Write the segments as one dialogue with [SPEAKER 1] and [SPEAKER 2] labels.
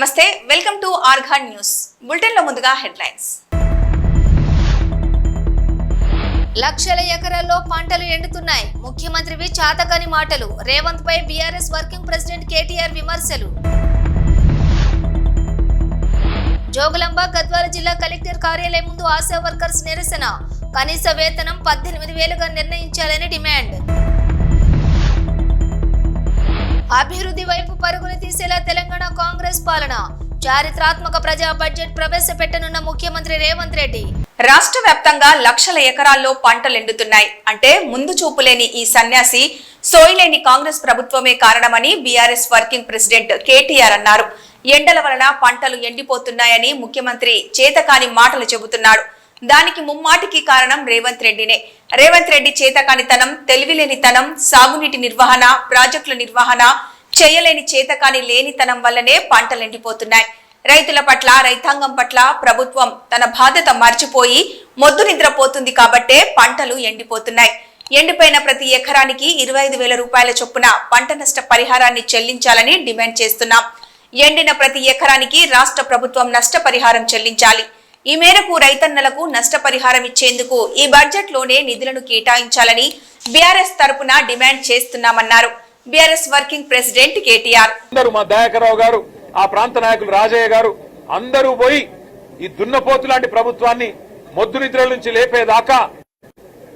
[SPEAKER 1] నమస్తే welcome to organ news. బులెటిన్లో ముందుగా హెడ్లైన్స్.
[SPEAKER 2] లక్షల ఎకరాల్లో పంటలు ఎండుతున్నాయి. ముఖ్యమంత్రివి చాతకని మాటలు. రేవంత్ పై బీఆర్ఎస్ వర్కింగ్ ప్రెసిడెంట్ కేటీఆర్ విమర్శలు. జోగులాంబ గద్వాల జిల్లా కలెక్టర్ కార్యాలయం ముందు ఆశా వర్కర్స్ నిరసన. కనీస వేతనం పద్దెనిమిది వేలుగా నిర్ణయించాలని డిమాండ్. అభివృద్ధి వైపు పరుగులు తీసేలా తెలంగాణ కాంగ్రెస్ పాలన. చారిత్రాత్మక ప్రజా బడ్జెట్ ప్రవేశపెట్టనున్న ముఖ్యమంత్రి రేవంత్ రెడ్డి.
[SPEAKER 1] రాష్ట్ర వ్యాప్తంగా లక్షల ఎకరాల్లో పంటలు ఎండుతున్నాయి. అంటే ముందు చూపు లేని ఈ సన్యాసి సోయిలేని కాంగ్రెస్ ప్రభుత్వమే కారణమని బీఆర్ఎస్ వర్కింగ్ ప్రెసిడెంట్ కేటీఆర్ అన్నారు. ఎండల వలన పంటలు ఎండిపోతున్నాయని ముఖ్యమంత్రి చేతకాని మాటలు చెబుతున్నాడు. దానికి ముమ్మాటికి కారణం రేవంత్ రెడ్డినే. రేవంత్ రెడ్డి చేతకానితనం తెలివిలేనితనం సాగునీటి నిర్వహణ ప్రాజెక్టుల నిర్వహణ చేయలేని చేతకాని లేనితనం వల్లనే పంటలు ఎండిపోతున్నాయి. రైతుల పట్ల రైతాంగం పట్ల ప్రభుత్వం తన బాధ్యత మర్చిపోయి మొద్దు నిద్రపోతుంది కాబట్టే పంటలు ఎండిపోతున్నాయి. ఎండిపోయిన ప్రతి ఎకరానికి ఇరవై ఐదు వేల రూపాయల చొప్పున పంట నష్ట పరిహారాన్ని చెల్లించాలని డిమాండ్ చేస్తున్నాం. ఎండిన ప్రతి ఎకరానికి రాష్ట్ర ప్రభుత్వం నష్టపరిహారం చెల్లించాలి. ఈ మేరకు రైతన్నలకు నష్టపరిహారం ఇచ్చేందుకు ఈ బడ్జెట్లోనే నిధులను కేటాయించాలని బీఆర్ఎస్ తరపున demand చేస్తున్నామన్నారు. BRS working president KTR.
[SPEAKER 3] అందరూ మా దయాకరావు గారు ఆ ప్రాంత నాయకులు రాజయ్య గారు అందరూ పోయి ఈ దున్నపోతు లాంటి ప్రభుత్వాన్ని మొద్దు నిద్ర నుంచి లేపేదాకా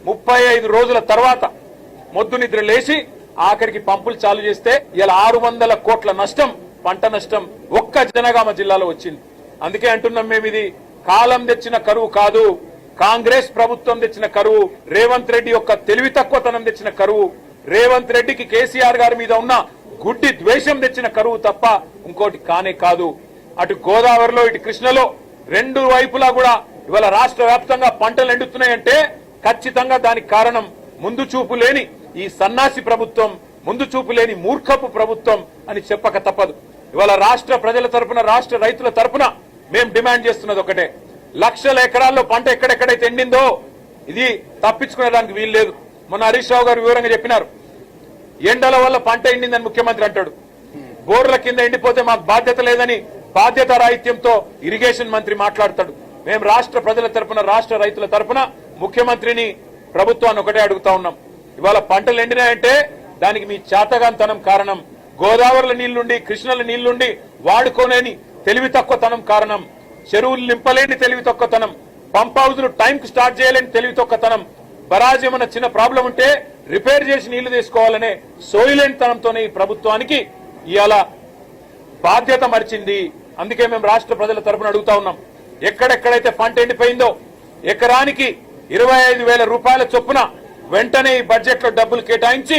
[SPEAKER 3] ముప్పై ఐదు రోజుల తర్వాత మొద్దు నిద్ర లేచి ఆఖరికి పంపులు చాలు చేస్తే ఇలా ఆరు వందల కోట్ల నష్టం పంట నష్టం ఒక్క జనగామ జిల్లాలో వచ్చింది. అందుకే అంటున్నాం మేము ఇది కాలం తెచ్చిన కరువు కాదు కాంగ్రెస్ ప్రభుత్వం తెచ్చిన కరువు రేవంత్ రెడ్డి యొక్క తెలివి తక్కువతనం తెచ్చిన కరువు రేవంత్ రెడ్డికి కేసీఆర్ గారి మీద ఉన్న గుడ్డి ద్వేషం తెచ్చిన కరువు తప్ప ఇంకోటి కానే కాదు. అటు గోదావరిలో ఇటు కృష్ణలో రెండు వైపులా కూడా ఇవాళ రాష్ట్ర వ్యాప్తంగా పంటలు ఎండుతున్నాయంటే ఖచ్చితంగా దానికి కారణం ముందు చూపు లేని ఈ సన్నాసి ప్రభుత్వం ముందు చూపు లేని మూర్ఖపు ప్రభుత్వం అని చెప్పక తప్పదు. ఇవాళ రాష్ట్ర ప్రజల తరపున రాష్ట్ర రైతుల తరపున మేము డిమాండ్ చేస్తున్నది ఒకటే. లక్షల ఎకరాల్లో పంట ఎక్కడెక్కడైతే ఎండిందో ఇది తప్పించుకునేదానికి వీలు లేదు. మొన్న హరీష్ రావు గారు వివరంగా చెప్పినారు. ఎండల వల్ల పంట ఎండిందని ముఖ్యమంత్రి అంటాడు. బోర్ల కింద ఎండిపోతే మాకు బాధ్యత లేదని బాధ్యత రాహిత్యంతో ఇరిగేషన్ మంత్రి మాట్లాడతాడు. మేము రాష్ట్ర ప్రజల తరపున రాష్ట్ర రైతుల తరపున ముఖ్యమంత్రిని ప్రభుత్వాన్ని ఒకటే అడుగుతా ఉన్నాం. ఇవాళ పంటలు ఎండినాయంటే దానికి మీ చాతగాంతనం కారణం. గోదావరిల నీళ్ళుండి కృష్ణల నీళ్ళుండి వాడుకోలేని తెలివి తక్కువతనం కారణం. చెరువులు నింపలేని తెలివి తొక్కతనం. పంప్ హౌజ్లు టైంకి స్టార్ట్ చేయలేని తెలివి తొక్కతనం. బరాజ్ చిన్న ప్రాబ్లం ఉంటే రిపేర్ చేసి నీళ్ళు తీసుకోవాలనే సోయిలేనితనంతోనే ఈ ప్రభుత్వానికి ఇవాళ బాధ్యత మరిచింది. అందుకే మేము రాష్ట్ర ప్రజల తరపున అడుగుతా ఉన్నాం. ఎక్కడెక్కడైతే పంట ఎండిపోయిందో ఎకరానికి ఇరవై ఐదు వేల రూపాయల చొప్పున వెంటనే ఈ బడ్జెట్లో డబ్బులు కేటాయించి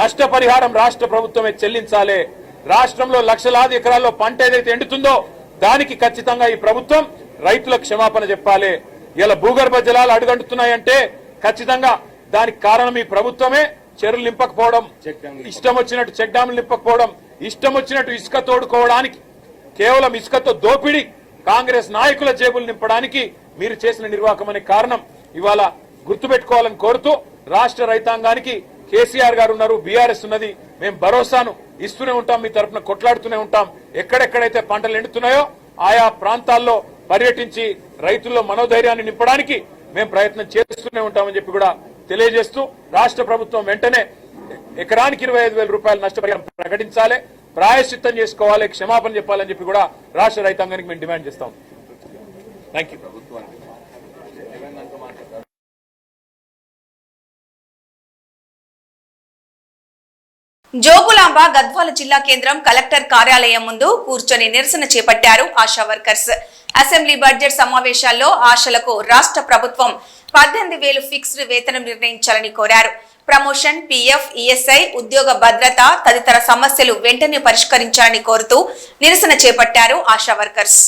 [SPEAKER 3] నష్టపరిహారం రాష్ట్ర ప్రభుత్వమే చెల్లించాలి. రాష్ట్రంలో లక్షలాది ఎకరాల్లో పంట ఏదైతే ఎండుతుందో దానికి ఖచ్చితంగా ఈ ప్రభుత్వం రైతులకు క్షమాపణ చెప్పాలి. ఇలా భూగర్భ జలాలు అడుగంటున్నాయంటే ఖచ్చితంగా దానికి కారణం ఈ ప్రభుత్వమే. చెరువులు నింపకపోవడం ఇష్టం వచ్చినట్టు చెక్ డ్యాములు నింపకపోవడం ఇష్టం వచ్చినట్టు ఇసుక తోడుకోవడానికి కేవలం ఇసుకతో దోపిడి కాంగ్రెస్ నాయకుల జేబులు నింపడానికి మీరు చేసిన నిర్వాహకం అనే కారణం ఇవాళ గుర్తుపెట్టుకోవాలని కోరుతూ రాష్ట్ర రైతాంగానికి కేసీఆర్ గారు ఉన్నారు బీఆర్ఎస్ ఉన్నది. మేము భరోసాను ఇస్తూనే ఉంటాం మీ తరఫున కొట్లాడుతూనే ఉంటాం. ఎక్కడెక్కడైతే పంటలు ఎండుతున్నాయో ఆయా ప్రాంతాల్లో పర్యటించి రైతుల్లో మనోధైర్యాన్ని నింపడానికి మేము ప్రయత్నం చేస్తూనే ఉంటామని చెప్పి కూడా తెలియజేస్తూ రాష్ట్ర ప్రభుత్వం వెంటనే ఎకరానికి ఇరవై ఐదు వేల రూపాయల నష్టపరిహారం ప్రకటించాలి ప్రాయశ్చిత్తం చేసుకోవాలి క్షమాపణ చెప్పాలని చెప్పి కూడా రాష్ట్ర రైతాంగానికి మేము డిమాండ్ చేస్తాం. థ్యాంక్ యూ
[SPEAKER 1] జోగులాంబ గద్వాల జిల్లా కేంద్రం కలెక్టర్ కార్యాలయం ముందు కూర్చొని నిరసన చేపట్టారు ఆశా వర్కర్స్. అసెంబ్లీ బడ్జెట్ సమావేశాల్లో ఆశలకు రాష్ట్ర ప్రభుత్వం పద్దెనిమిది వేలు ఫిక్స్డ్ వేతనం నిర్ణయించాలని కోరారు. ప్రమోషన్ పీఎఫ్ ఈఎస్ఐ ఉద్యోగ భద్రత తదితర సమస్యలు వెంటనే పరిష్కరించాలని కోరుతూ నిరసన చేపట్టారు ఆశా వర్కర్స్.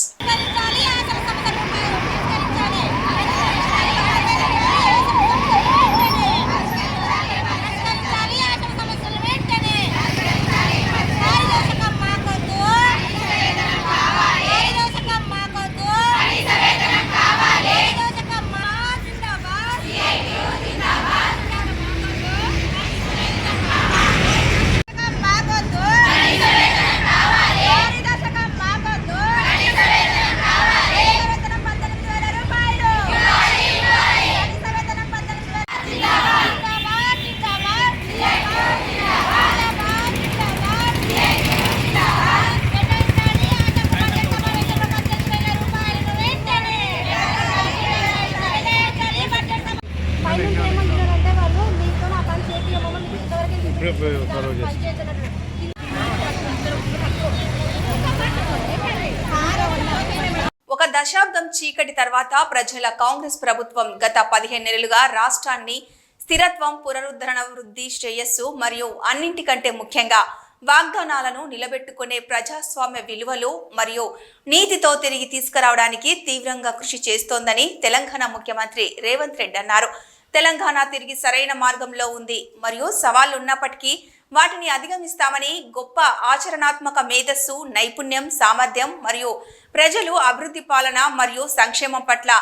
[SPEAKER 1] చీకటి ప్రజల కాంగ్రెస్ ప్రభుత్వం గత పదిహేను నెలలుగా రాష్ట్రాన్ని స్థిరత్వం పునరుద్ధరణ వృద్ధి శ్రేయస్సు మరియు అన్నింటికంటే ముఖ్యంగా వాగ్దానాలను నిలబెట్టుకునే ప్రజాస్వామ్య విలువలు మరియు నీతితో తిరిగి తీసుకురావడానికి తీవ్రంగా కృషి చేస్తోందని తెలంగాణ ముఖ్యమంత్రి రేవంత్ రెడ్డి అన్నారు. తెలంగాణ తిరిగి సరైన మార్గంలో ఉంది మరియు సవాళ్ళు ఉన్నప్పటికీ వాటిని అధిగమిస్తామని గొప్ప ఆచరణాత్మక మేధస్సు నైపుణ్యం సామర్థ్యం మరియు ప్రజలు అభివృద్ధి పాలన మరియు సంక్షేమం పట్ల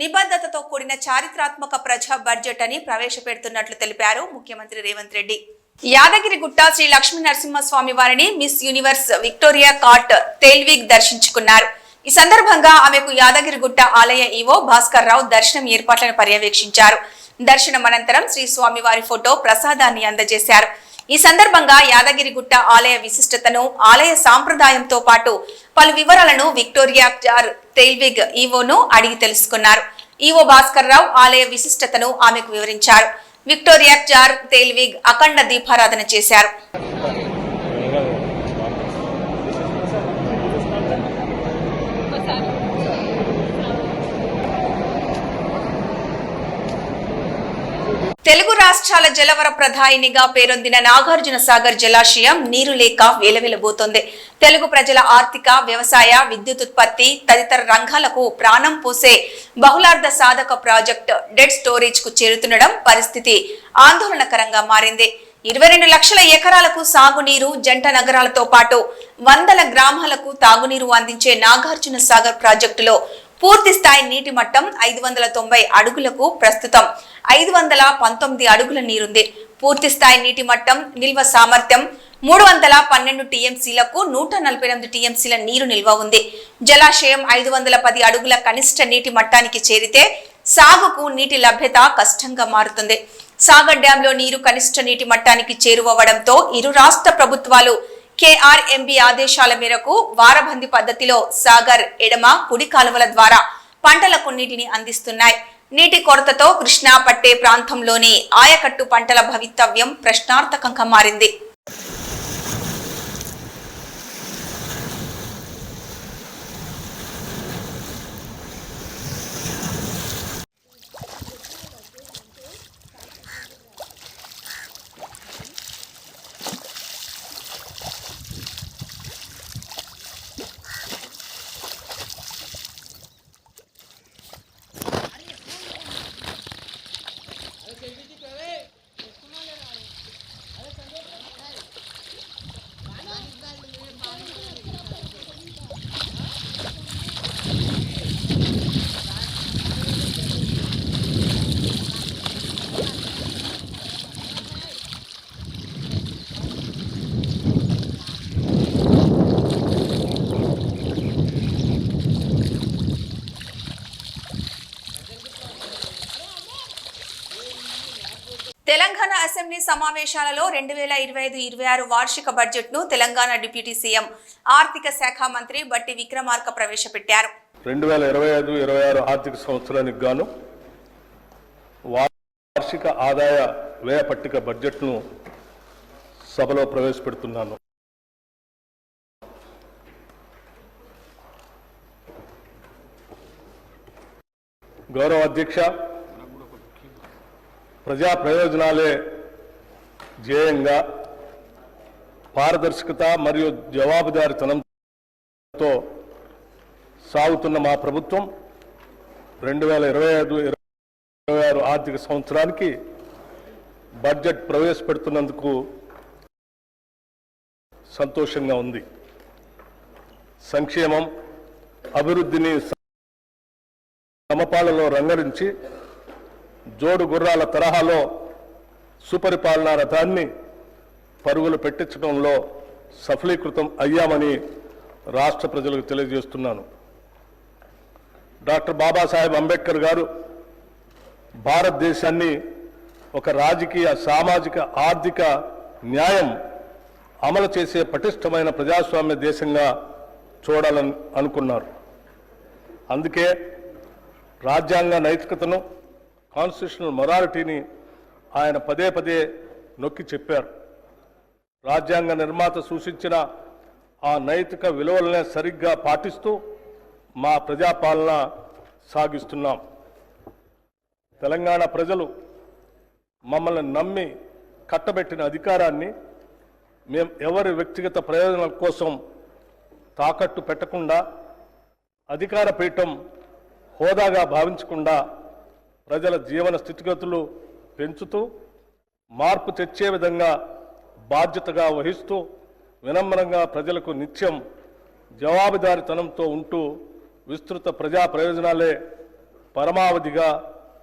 [SPEAKER 1] నిబద్ధతతో కూడిన చారిత్రాత్మక ప్రజా బడ్జెట్ అని ప్రవేశపెడుతున్నట్లు తెలిపారు ముఖ్యమంత్రి రేవంత్ రెడ్డి. యాదగిరిగుట్ట శ్రీ లక్ష్మీ నరసింహస్వామి వారిని మిస్ యూనివర్స్ విక్టోరియా కార్ట్ తేల్విక్ దర్శించుకున్నారు. ఈ సందర్భంగా ఆమెకు యాదగిరిగుట్ట ఆలయ ఈవో భాస్కర్ రావు దర్శనం ఏర్పాట్లను పర్యవేక్షించారు. దర్శనం అనంతరం శ్రీ స్వామివారి ఫోటో ప్రసాదాన్ని అందజేశారు. ఈ సందర్భంగా యాదగిరిగుట్ట ఆలయ విశిష్టతను ఆలయ సాంప్రదాయంతో పాటు పలు వివరాలను విక్టోరియా జార్ తేల్విగ్ ఈవోను అడిగి తెలుసుకున్నారు. ఈవో భాస్కర్ రావు ఆలయ విశిష్టతను ఆమెకు వివరించారు. విక్టోరియా జార్ తేల్విగ్ అఖండ దీపారాధన చేశారు. తెలుగు రాష్ట్రాల జలవర ప్రధాయినిగా పేరొందిన నాగార్జున సాగర్ జలాశయం నీరు లేక వేలవెలబోతోంది. తెలుగు ప్రజల ఆర్థిక వ్యవసాయ విద్యుత్ ఉత్పత్తి తదితర రంగాలకు ప్రాణం పోసే బహుళార్థ సాధక ప్రాజెక్ట్ డెడ్ స్టోరేజ్కు చేరుతుండడం పరిస్థితి ఆందోళనకరంగా మారింది. ఇరవై రెండు లక్షల ఎకరాలకు సాగునీరు జంట నగరాలతో పాటు వందల గ్రామాలకు తాగునీరు అందించే నాగార్జున సాగర్ ప్రాజెక్టులో పూర్తి స్థాయి నీటి మట్టం ఐదు వందల తొంభై అడుగులకు ప్రస్తుతం. ఐదు వందల పంతొమ్మిది అడుగుల నీరుంది. పూర్తి స్థాయి నీటి మట్టం నిల్వ సామర్థ్యం మూడు వందల పన్నెండు టీఎంసీలకు నూట నలభై ఎనిమిది టీఎంసీల నీరు నిల్వ ఉంది. జలాశయం ఐదు వందల పది అడుగుల కనిష్ట నీటి మట్టానికి చేరితే సాగుకు నీటి లభ్యత కష్టంగా మారుతుంది. సాగర్ డ్యాంలో నీరు కనిష్ట నీటి మట్టానికి చేరువవడంతో ఇరు రాష్ట్ర ప్రభుత్వాలు కేఆర్ఎంబి ఆదేశాల మేరకు వారబంది పద్ధతిలో సాగర్ ఎడమ కుడి కాలువల ద్వారా పంటలకు నీటిని అందిస్తున్నాయి. నీటి కొరతతో కృష్ణా పట్టే ప్రాంతంలోని ఆయకట్టు పంటల భవితవ్యం ప్రశ్నార్థకంగా మారింది తెలంగాణ అసెంబ్లీ సమావేశాలలో రెండు వేల ఇరవై ఐదు ఇరవై ఆరు వార్షిక బడ్జెట్ను తెలంగాణ డిప్యూటీ సీఎం ఆర్థిక శాఖ మంత్రి బట్టి విక్రమార్క ప్రవేశపెట్టారు.
[SPEAKER 4] రెండు వేల ఇరవై ఐదు ఇరవై ఆరు ఆర్థిక సంవత్సరానికి గాను వార్షిక ఆదాయ వ్యయ పట్టిక బడ్జెట్ను సభలో ప్రవేశపెడుతున్నాను. గౌరవ అధ్యక్ష ప్రజా ప్రయోజనాలే ధ్యేయంగా పారదర్శకత మరియు జవాబుదారితనంతో సాగుతున్న మా ప్రభుత్వం రెండు వేల ఇరవై ఐదు ఇరవై ఆరు ఆర్థిక సంవత్సరానికి బడ్జెట్ ప్రవేశపెడుతున్నందుకు సంతోషంగా ఉంది. సంక్షేమం అభివృద్ధిని సమపాలలో రంగరించి జోడు గుర్రాల తరహాలో సుపరిపాలనా రథాన్ని పరుగులు పెట్టించడంలో సఫలీకృతం అయ్యామని రాష్ట్ర ప్రజలకు తెలియజేస్తున్నాను. డాక్టర్ బాబాసాహెబ్ అంబేద్కర్ గారు భారతదేశాన్ని ఒక రాజకీయ సామాజిక ఆర్థిక న్యాయం అమలు చేసే పటిష్టమైన ప్రజాస్వామ్య దేశంగా చూడాలని అనుకున్నారు. అందుకే రాజ్యాంగ నైతికతను కాన్స్టిట్యూషనల్ మొరాలిటీని ఆయన పదే పదే నొక్కి చెప్పారు. రాజ్యాంగ నిర్మాత సూచించిన ఆ నైతిక విలువలనే సరిగ్గా పాటిస్తూ మా ప్రజాపాలన సాగిస్తున్నాం. తెలంగాణ ప్రజలు మమ్మల్ని నమ్మి కట్టబెట్టిన అధికారాన్ని మేము ఎవరి వ్యక్తిగత ప్రయోజనాల కోసం తాకట్టు పెట్టకుండా అధికార పీఠం హోదాగా భావించకుండా ప్రజల జీవన స్థితిగతులు పెంచుతూ మార్పు తెచ్చే విధంగా బాధ్యతగా వహిస్తూ వినమ్రంగా ప్రజలకు నిత్యం జవాబుదారితనంతో ఉంటూ విస్తృత ప్రజా ప్రయోజనాలే పరమావధిగా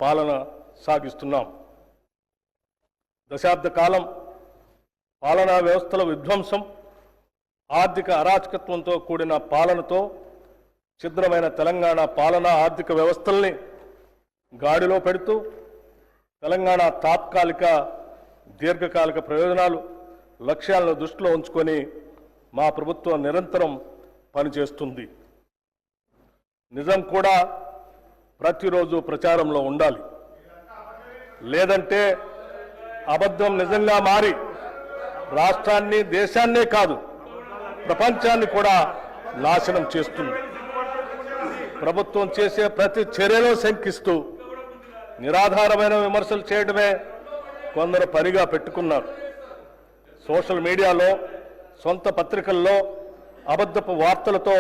[SPEAKER 4] పాలన సాగిస్తున్నాం. దశాబ్ద కాలం పాలనా వ్యవస్థల విధ్వంసం ఆర్థిక అరాచకత్వంతో కూడిన పాలనతో ఛిద్రమైన తెలంగాణ పాలనా ఆర్థిక వ్యవస్థల్ని గాడిలో పెడుతూ తెలంగాణ తాత్కాలిక దీర్ఘకాలిక ప్రయోజనాలు లక్ష్యాలను దృష్టిలో ఉంచుకొని మా ప్రభుత్వం నిరంతరం పనిచేస్తుంది. నిజం కూడా ప్రతిరోజు ప్రచారంలో ఉండాలి. లేదంటే అబద్ధం నిజంగా మారి రాష్ట్రాన్ని దేశాన్నే కాదు ప్రపంచాన్ని కూడా నాశనం చేస్తుంది. ప్రభుత్వం చేసే ప్రతి చర్యలో శంకిస్తూ నిరాధారమైన విమర్శలు చేయడమే కొందరు పనిగా పెట్టుకున్నారు. సోషల్ మీడియాలో సొంత పత్రికల్లో అబద్ధపు వార్తలతో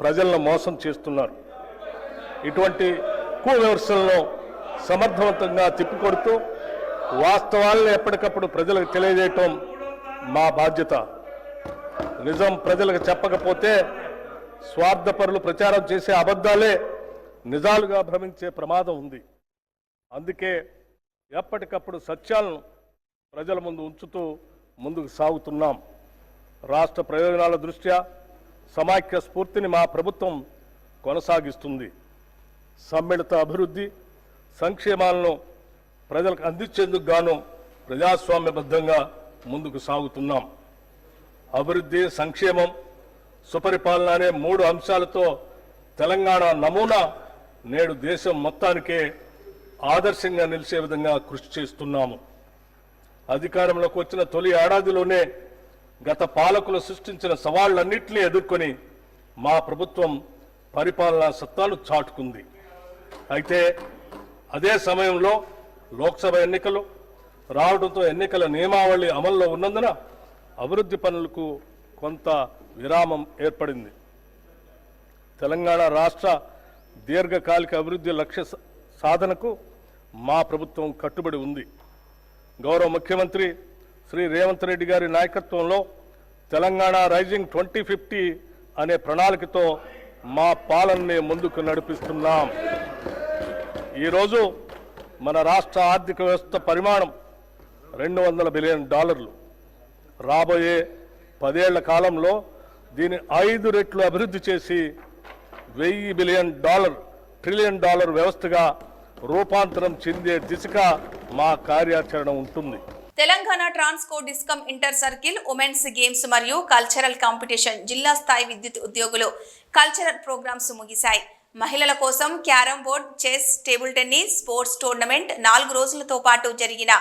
[SPEAKER 4] ప్రజలను మోసం చేస్తున్నారు. ఇటువంటి కువిమర్శలను సమర్థవంతంగా తిప్పికొడుతూ వాస్తవాలను ఎప్పటికప్పుడు ప్రజలకు తెలియజేయటం మా బాధ్యత. నిజం ప్రజలకు చెప్పకపోతే స్వార్థపరులు ప్రచారం చేసే అబద్ధాలే నిజాలుగా భ్రమించే ప్రమాదం ఉంది. అందుకే ఎప్పటికప్పుడు సత్యాలను ప్రజల ముందు ఉంచుతూ ముందుకు సాగుతున్నాం. రాష్ట్ర ప్రయోజనాల దృష్ట్యా సమాఖ్య స్ఫూర్తిని మా ప్రభుత్వం కొనసాగిస్తుంది. సమ్మిళిత అభివృద్ధి సంక్షేమాలను ప్రజలకు అందించేందుకు గాను ప్రజాస్వామ్యబద్ధంగా ముందుకు సాగుతున్నాం. అభివృద్ధి సంక్షేమం సుపరిపాలన అనే మూడు అంశాలతో తెలంగాణ నమూనా నేడు దేశం మొత్తానికే ఆదర్శంగా నిలిచే విధంగా కృషి చేస్తున్నాము. అధికారంలోకి వచ్చిన తొలి ఏడాదిలోనే గత పాలకులు సృష్టించిన సవాళ్ళన్నింటినీ ఎదుర్కొని మా ప్రభుత్వం పరిపాలనా సత్తాలు చాటుకుంది. అయితే అదే సమయంలో లోక్సభ ఎన్నికలు రావడంతో ఎన్నికల నియమావళి అమల్లో ఉన్నందున అభివృద్ధి పనులకు కొంత విరామం ఏర్పడింది. తెలంగాణ రాష్ట్ర దీర్ఘకాలిక అభివృద్ధి లక్ష్య స- సాధనకు మా ప్రభుత్వం కట్టుబడి ఉంది. గౌరవ ముఖ్యమంత్రి శ్రీ రేవంత్ రెడ్డి గారి నాయకత్వంలో తెలంగాణ రైజింగ్ ట్వంటీ ఫిఫ్టీ అనే ప్రణాళికతో మా పాలనని ముందుకు నడిపిస్తున్నాం. ఈరోజు మన రాష్ట్ర ఆర్థిక వ్యవస్థ పరిమాణం రెండు వందల బిలియన్ డాలర్లు. రాబోయే పదేళ్ళ కాలంలో దీని ఐదు రెట్లు అభివృద్ధి చేసి వెయ్యి బిలియన్ డాలర్ ట్రిలియన్ డాలర్ వ్యవస్థగా రూపాంతరం చెందే దిశగా మా కార్యాచరణ ఉంటుంది.
[SPEAKER 1] Telangana transco discom inter circle women's games మరియు కల్చరల్ కాంపిటీషన్ జిల్లా స్థాయి విద్యుత్ ఉద్యోగులు కల్చరల్ ప్రోగ్రామ్స్ ముగిశాయి. మహిళల కోసం carrom board chess table tennis sports tournament నాలుగు రోజులతో పాటు జరిగిన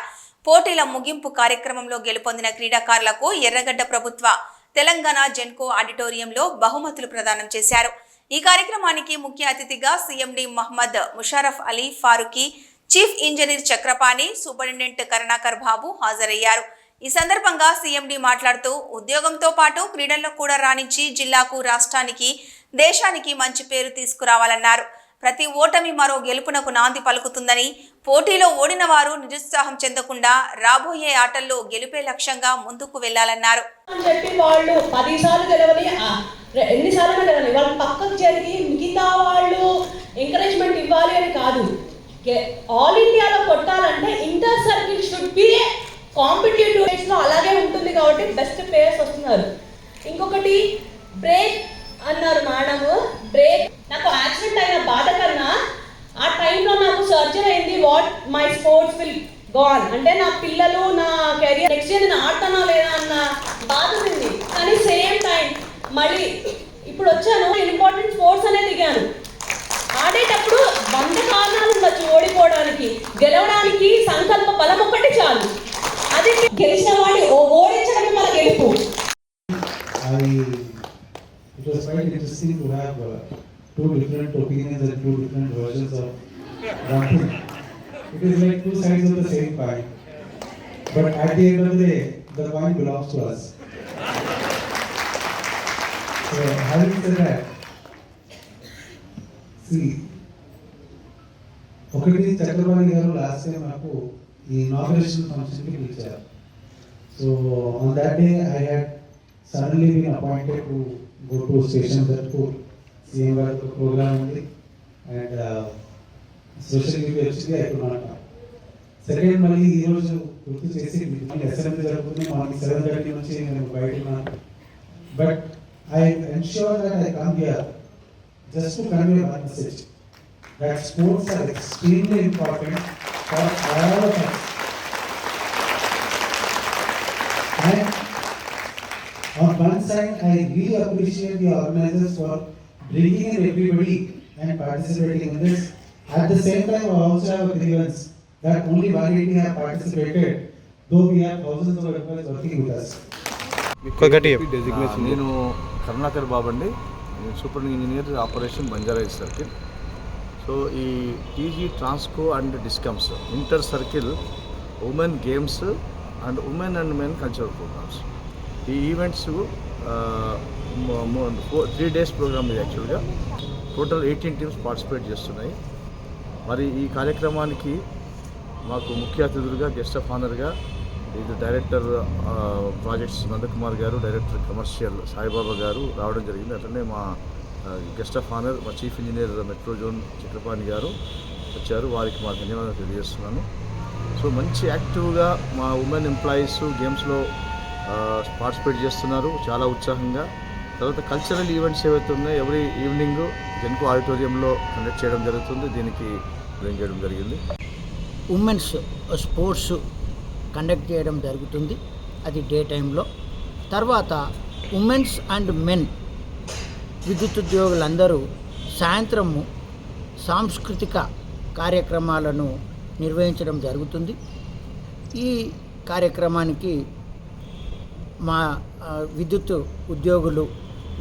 [SPEAKER 1] పోటీల ముగింపు కార్యక్రమంలో గెలుపొందిన క్రీడాకారులకు ఎర్రగడ్డ ప్రభుత్వ తెలంగాణ జెన్కో ఆడిటోరియంలో బహుమతులు ప్రదానం చేశారు. ఈ కార్యక్రమానికి ముఖ్య అతిథిగా CMD Mohammed Musharraf Ali Farooqui chief engineer Chakrapani superintendent Karunakar Babu హాజరయ్యారు. ఈ సందర్భంగా సీఎండి మాట్లాడుతూ ఉద్యోగంతో పాటు క్రీడల్లో కూడా రాణించి జిల్లాకు రాష్ట్రానికి దేశానికి మంచి పేరు తీసుకురావాలన్నారు. ప్రతి ఓటమి మరో గెలుపునకు నాంది పలుకుతుందని పోటీలో ఓడిన వారు నిరుత్సాహం చెందకుండా రాబోయే ఆటల్లో గెలుపే లక్ష్యంగా ముందుకు
[SPEAKER 5] వెళ్ళాలన్నారు సార్లు ఎన్నిసార్లు గెలవని వాళ్ళు పక్కకు జరిగి మిగతా వాళ్ళు ఎంకరేజ్మెంట్ ఇవ్వాలి అని కాదు. ఆల్ ఇండియాలో కొట్టాలంటే ఇంటర్ సర్కిల్ షుడ్ బి కాంపిటేటివ్లో అలాగే ఉంటుంది కాబట్టి బెస్ట్ ప్లేయర్స్ వస్తున్నారు. ఇంకొకటి బ్రేక్ అన్నారు మేడము బ్రేక్ నాకు యాక్సిడెంట్ అయిన బాధ కన్నా ఆ టైంలో నాకు సర్జరీ అయింది what my sports will gone అంటే నా పిల్లలు నా కెరియర్ నెక్స్ట్ ఇయర్ నేను ఆడతానా లేదా అన్న బాధ ఉంది. కానీ సేమ్ టైం మళ్ళీ ఇప్పుడు వచ్చాను ఇంపార్టెంట్ స్పోర్ట్స్ అనేది దిగాను ఆడేటప్పుడు వంద కారణాలు ఉండొచ్చు ఓడిపోవడానికి గెలవడానికి సంకల్ప బలం ఒకటి చాలు అది గెలిచిన వాడిని ఓడించడమే మన
[SPEAKER 6] గెలుపు It was quite interesting to have uh, two different opinions and two different versions of Rampur. It is like two sides of the same coin. But at the end of the day, the coin belongs to us. So having said that, see, ఒకటి చక్రపాణి గారు last time నాకు ఈ nomination ఫంక్షన్కి పిలిచారు. So on that day I had suddenly been appointed to go to station Darpur CM గారితో programme ఉంది. And social media వచ్చింది I could second మళ్ళీ ఈరోజు గుర్తు చేసి మళ్ళీ అసెంబ్లీ జరుగుతుంది. మార్నింగ్ సెవెన్ థర్టీ నుంచి నేను బయట ఉన్నాను. But I ensure that I come here just to convey one message that sports are extremely important for all of us. And on one side, I really appreciate the organizers for bringing in everybody and participating in this. At the same time, I also have a grievance that only 180 have participated, though we have thousands of employees working with us.
[SPEAKER 7] నేను కరుణాకర్ బాబు అండి. నేను super engineer operation Banjara circle. So ఈ TG transco and discoms inter circle women games and women and men cultural programs. ఈ events three days programme ఇది యాక్చువల్గా. Total eighteen teams participate చేస్తున్నాయి. మరి ఈ కార్యక్రమానికి మాకు ముఖ్య అతిథులుగా గెస్ట్ ఆఫ్ ఆనర్గా ఇది డైరెక్టర్ ప్రాజెక్ట్స్ నందకుమార్ గారు డైరెక్టర్ కమర్షియల్ సాయిబాబా గారు రావడం జరిగింది. అట్లనే మా గెస్ట్ ఆఫ్ ఆనర్ మా chief engineer metro zone Chakrapani గారు వచ్చారు. వారికి మా ధన్యవాదాలు తెలియజేస్తున్నాను. సో మంచి యాక్టివ్గా మా ఉమెన్ ఎంప్లాయీస్ గేమ్స్లో పార్టిసిపేట్ చేస్తున్నారు చాలా ఉత్సాహంగా. తర్వాత కల్చరల్ ఈవెంట్స్ ఏవైతే ఉన్నాయో ఎవ్రీ ఈవినింగ్ జెన్కో ఆడిటోరియంలో కండక్ట్ చేయడం జరుగుతుంది. దీనికి చేయడం జరిగింది.
[SPEAKER 8] ఉమెన్స్ స్పోర్ట్స్ కండక్ట్ చేయడం జరుగుతుంది అది డే టైంలో. తర్వాత ఉమెన్స్ అండ్ మెన్ విద్యుత్ ఉద్యోగులందరూ సాయంత్రము సాంస్కృతిక కార్యక్రమాలను నిర్వహించడం జరుగుతుంది. ఈ కార్యక్రమానికి మా విద్యుత్ ఉద్యోగులు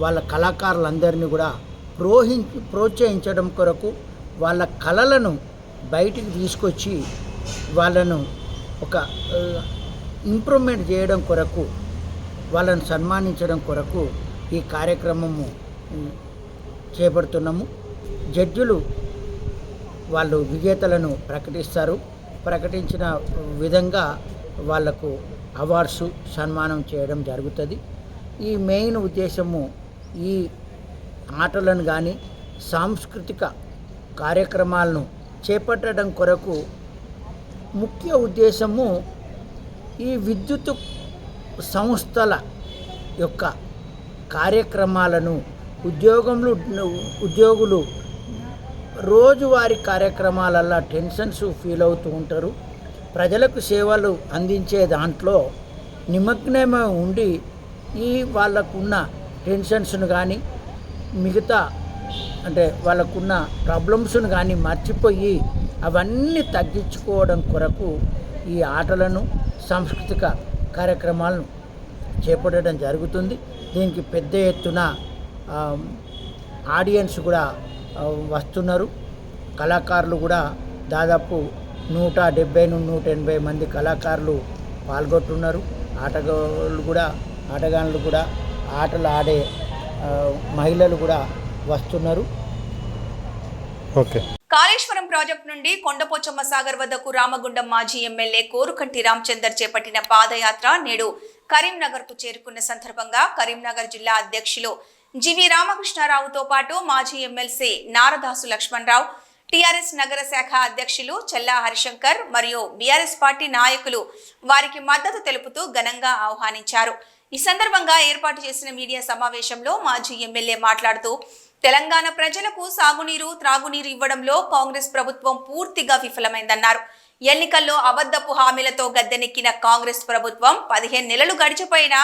[SPEAKER 8] వాళ్ళ కళాకారులందరినీ కూడా ప్రోహించి ప్రోత్సహించడం కొరకు వాళ్ళ కళలను బయటికి తీసుకొచ్చి వాళ్ళను ఒక ఇంప్రూవ్మెంట్ చేయడం కొరకు వాళ్ళను సన్మానించడం కొరకు ఈ కార్యక్రమము చేపడుతున్నాము. జడ్జులు వాళ్ళు విజేతలను ప్రకటిస్తారు. ప్రకటించిన విధంగా వాళ్ళకు అవార్డ్స్ సన్మానం చేయడం జరుగుతుంది. ఈ మెయిన్ ఉద్దేశము ఈ ఆటలను కానీ సాంస్కృతిక కార్యక్రమాలను చేపట్టడం కొరకు ముఖ్య ఉద్దేశము ఈ విద్యుత్ సంస్థల యొక్క కార్యక్రమాలను ఉద్యోగంలో ఉద్యోగులు రోజువారి కార్యక్రమాలల్లో టెన్షన్స్ ఫీల్ అవుతూ ఉంటారు. ప్రజలకు సేవలు అందించే దాంట్లో నిమగ్నమై ఉండి ఈ వాళ్ళకున్న టెన్షన్స్ను కానీ మిగతా అంటే వాళ్ళకున్న ప్రాబ్లమ్స్ను కానీ మర్చిపోయి అవన్నీ తగ్గించుకోవడం కొరకు ఈ ఆటలను సాంస్కృతిక కార్యక్రమాలను చేపట్టడం జరుగుతుంది. దీనికి పెద్ద ఎత్తున ఆడియన్స్ కూడా వస్తున్నారు. కళాకారులు కూడా దాదాపు నూట డెబ్బై నుండి నూట ఎనభై మంది కళాకారులు పాల్గొంటున్నారు. ఆటగాళ్ళు కూడా ఆటగాళ్ళు కూడా ఆటలు ఆడే మహిళలు కూడా వస్తున్నారు. ఓకే.
[SPEAKER 1] కాళేశ్వరం ప్రాజెక్టు నుండి కొండపోచమ్మ సాగర్ వద్దకు రామగుండం మాజీ ఎమ్మెల్యే కోరుకంటి రామచందర్ చేపట్టిన పాదయాత్ర నేడు కరీంనగర్కు చేరుకున్న సందర్భంగా కరీంనగర్ జిల్లా అధ్యక్షులు జివి రామకృష్ణారావుతో పాటు మాజీ ఎమ్మెల్సీ నారదాసు లక్ష్మణరావు టీఆర్ఎస్ నగర శాఖ అధ్యక్షులు చెల్లా హరిశంకర్ మరియు బీఆర్ఎస్ పార్టీ నాయకులు వారికి మద్దతు తెలుపుతూ ఘనంగా ఆహ్వానించారు. ఈ సందర్భంగా ఏర్పాటు చేసిన మీడియా సమావేశంలో మాజీ ఎమ్మెల్యే మాట్లాడుతూ తెలంగాణ ప్రజలకు సాగునీరు త్రాగునీరు ఇవ్వడంలో కాంగ్రెస్ ప్రభుత్వం పూర్తిగా విఫలమైందన్నారు. ఎన్నికల్లో అబద్ధపు హామీలతో గద్దెనెక్కిన కాంగ్రెస్ ప్రభుత్వం పదిహేను నెలలు గడిచిపోయినా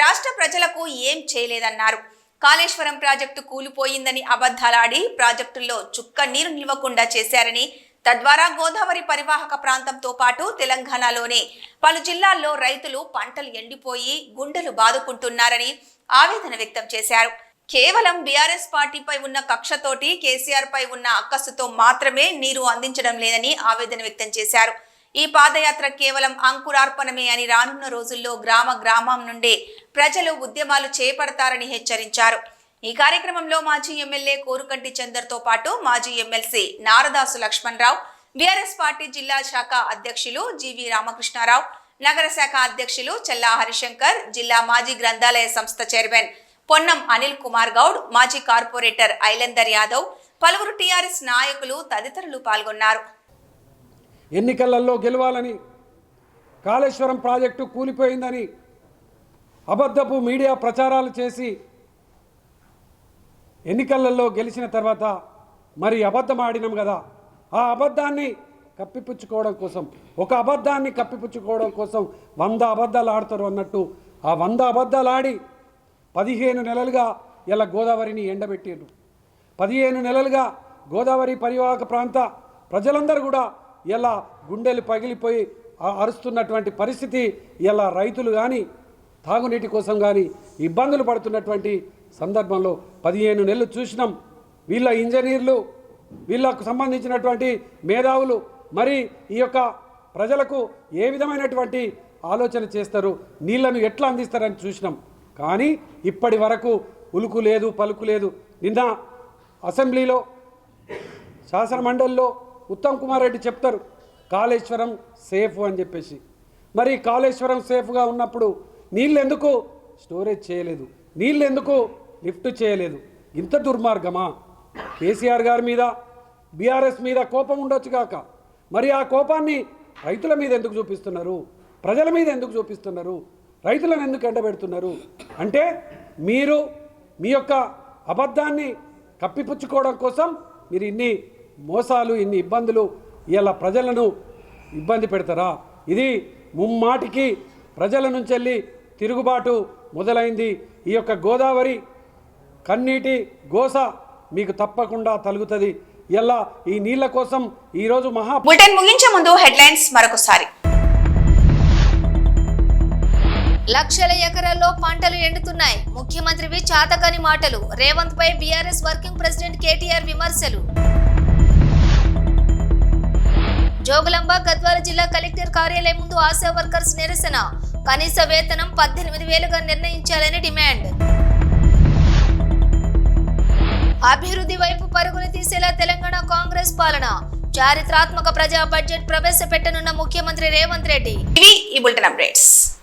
[SPEAKER 1] రాష్ట్ర ప్రజలకు ఏం చేయలేదన్నారు. కాళేశ్వరం ప్రాజెక్టు కూలిపోయిందని అబద్ధాలాడి ప్రాజెక్టుల్లో చుక్క నీరు నిల్వకుండా చేశారని తద్వారా గోదావరి పరివాహక ప్రాంతంతో పాటు తెలంగాణలోనే పలు జిల్లాల్లో రైతులు పంటలు ఎండిపోయి గుండెలు బాదుకుంటున్నారని ఆవేదన వ్యక్తం చేశారు. కేవలం బీఆర్ఎస్ పార్టీపై ఉన్న కక్షతోటి కేసీఆర్ పై ఉన్న అక్కసుతో మాత్రమే నీరు అందించడం లేదని ఆవేదన వ్యక్తం చేశారు. ఈ పాదయాత్ర కేవలం అంకురార్పణమే అని రానున్న రోజుల్లో గ్రామ గ్రామం నుండే ప్రజలు ఉద్యమాలు చేపడతారని హెచ్చరించారు. ఈ కార్యక్రమంలో మాజీ ఎమ్మెల్యే కోరుకంటి చందర్తో పాటు మాజీ MLC Naradasu Lakshmanarao BRS party జిల్లా శాఖ అధ్యక్షులు జీవి రామకృష్ణారావు నగర శాఖ అధ్యక్షులు చెల్లా హరిశంకర్ జిల్లా మాజీ గ్రంథాలయ సంస్థ చైర్మన్ పొన్నం అనిల్ కుమార్ గౌడ్ మాజీ కార్పొరేటర్ ఐలందర్ యాదవ్ పలువురు టీఆర్ఎస్ నాయకులు తదితరులు పాల్గొన్నారు.
[SPEAKER 9] ఎన్నికలలో గెలవాలని కాళేశ్వరం ప్రాజెక్టు కూలిపోయిందని అబద్ధపు మీడియా ప్రచారాలు చేసి ఎన్నికలలో గెలిచిన తర్వాత మరి అబద్ధం ఆడినాం కదా. ఆ అబద్ధాన్ని కప్పిపుచ్చుకోవడం కోసం ఒక అబద్ధాన్ని కప్పిపుచ్చుకోవడం కోసం వంద అబద్ధాలు ఆడతారు అన్నట్టు ఆ వంద అబద్ధాలు ఆడి పదిహేను నెలలుగా ఇలా గోదావరిని ఎండబెట్టారు పదిహేను నెలలుగా గోదావరి పరివాహక ప్రాంత ప్రజలందరూ కూడా ఇలా గుండెలు పగిలిపోయి అరుస్తున్నటువంటి పరిస్థితి ఇలా రైతులు కానీ తాగునీటి కోసం కానీ ఇబ్బందులు పడుతున్నటువంటి సందర్భంలో పదిహేను నెలలు చూసినాం. వీళ్ళ ఇంజనీర్లు వీళ్ళకు సంబంధించినటువంటి మేధావులు మరి ఈ యొక్క ప్రజలకు ఏ విధమైనటువంటి ఆలోచన చేస్తారు నీళ్ళను ఎట్లా అందిస్తారని చూసినాం. కానీ ఇప్పటి వరకు ఉలుకు లేదు పలుకు లేదు. నిన్న అసెంబ్లీలో శాసన మండలిలో ఉత్తమ్ కుమార్ రెడ్డి చెప్తారు కాళేశ్వరం సేఫ్ అని చెప్పేసి. మరి కాళేశ్వరం సేఫ్గా ఉన్నప్పుడు నీళ్ళు ఎందుకు స్టోరేజ్ చేయలేదు? నీళ్ళు ఎందుకు లిఫ్ట్ చేయలేదు? ఇంత దుర్మార్గమా? కేసీఆర్ గారి మీద బీఆర్ఎస్ మీద కోపం ఉండొచ్చు కాక. మరి ఆ కోపాన్ని రైతుల మీద ఎందుకు చూపిస్తున్నారు? ప్రజల మీద ఎందుకు చూపిస్తున్నారు? రైతులను ఎందుకు ఎండబెడుతున్నారు? అంటే మీరు మీ యొక్క అబద్ధాన్ని కప్పిపుచ్చుకోవడం కోసం మీరు ఇన్ని మోసాలు ఇన్ని ఇబ్బందులు ఇలా ప్రజలను ఇబ్బంది పెడతారా? ఇది ముమ్మాటికి ప్రజల నుంచి వెళ్ళి తిరుగుబాటు మొదలైంది. ఈ యొక్క గోదావరి కన్నీటి గోస మీకు తప్పకుండా తలుగుతుంది. ఇలా ఈ నీళ్ళ కోసం ఈరోజు మహా
[SPEAKER 1] బులెటిన్ ముగించే ముందు హెడ్లైన్స్ మరొకసారి.
[SPEAKER 2] లక్షల ఎకరాల్లో పంటలు ఎండుతున్నాయి. ముఖ్యమంత్రివి చాతకని మాటలు. రేవంత్ పై బీఆర్ఎస్ వర్కింగ్ ప్రెసిడెంట్ కేటీఆర్ విమర్శలు. జోగులాంబ గద్వాల జిల్లా కలెక్టర్ కార్యాలయం ముందు ఆశా వర్కర్స్ నిరసన. కనీస వేతనం పద్దెనిమిది వేలుగా నిర్ణయించాలని డిమాండ్. అభివృద్ధి వైపు పరుగులు తీసేలా తెలంగాణ కాంగ్రెస్ పాలన. చారిత్రాత్మక ప్రజా బడ్జెట్ ప్రవేశపెట్టనున్న ముఖ్యమంత్రి రేవంత్ రెడ్డి.
[SPEAKER 1] ఇవి ఈ బులెటిన్ అప్డేట్స్.